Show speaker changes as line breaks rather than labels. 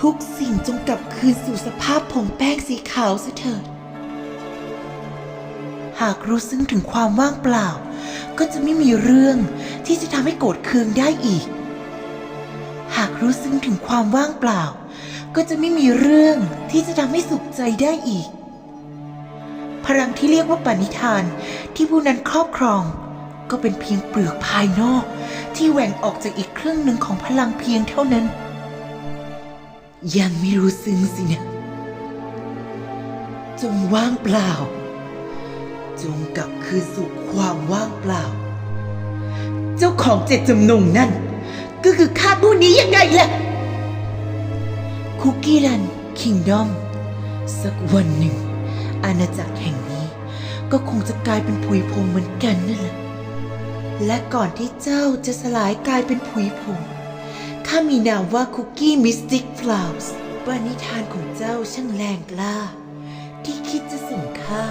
ทุกสิ่งจงกลับคืนสู่สภาพผงแป้งสีขาวเสียเถิด หากรู้ซึ้งถึงความว่างเปล่า ก็จะไม่มีเรื่องที่จะทำให้โกรธเคืองได้อีก หากรู้ซึ้งถึงความว่างเปล่า ก็จะไม่มีเรื่องที่จะทำให้สุขใจได้อีก พลังที่เรียกว่าปณิธานที่ผู้นั้นครอบครอง ก็เป็นเพียงเปลือกภายนอกที่แหว่งออกจากอีกครึ่งหนึ่งของพลังเพียงเท่านั้น ยังไม่รู้ซึ้งสินะ จงว่างเปล่า จงกลับคืนสู่ความว่างเปล่า เจ้าของเจ็ดจำนงนั่น ก็คือข้าผู้นี้ยังไงล่ะ คุกกี้รันคิงดอม สักวันหนึ่ง อาณาจักรแห่งนี้ ก็คงจะกลายเป็นผุยผงเหมือนกันนั่นแหละ และก่อนที่เจ้าจะสลายกลายเป็นผุยผง ข้ามีนามว่าคุกกี้มิสติกฟลาวส์ปณิธานของเจ้าช่างแรงกล้า ที่คิดจะส่งข้า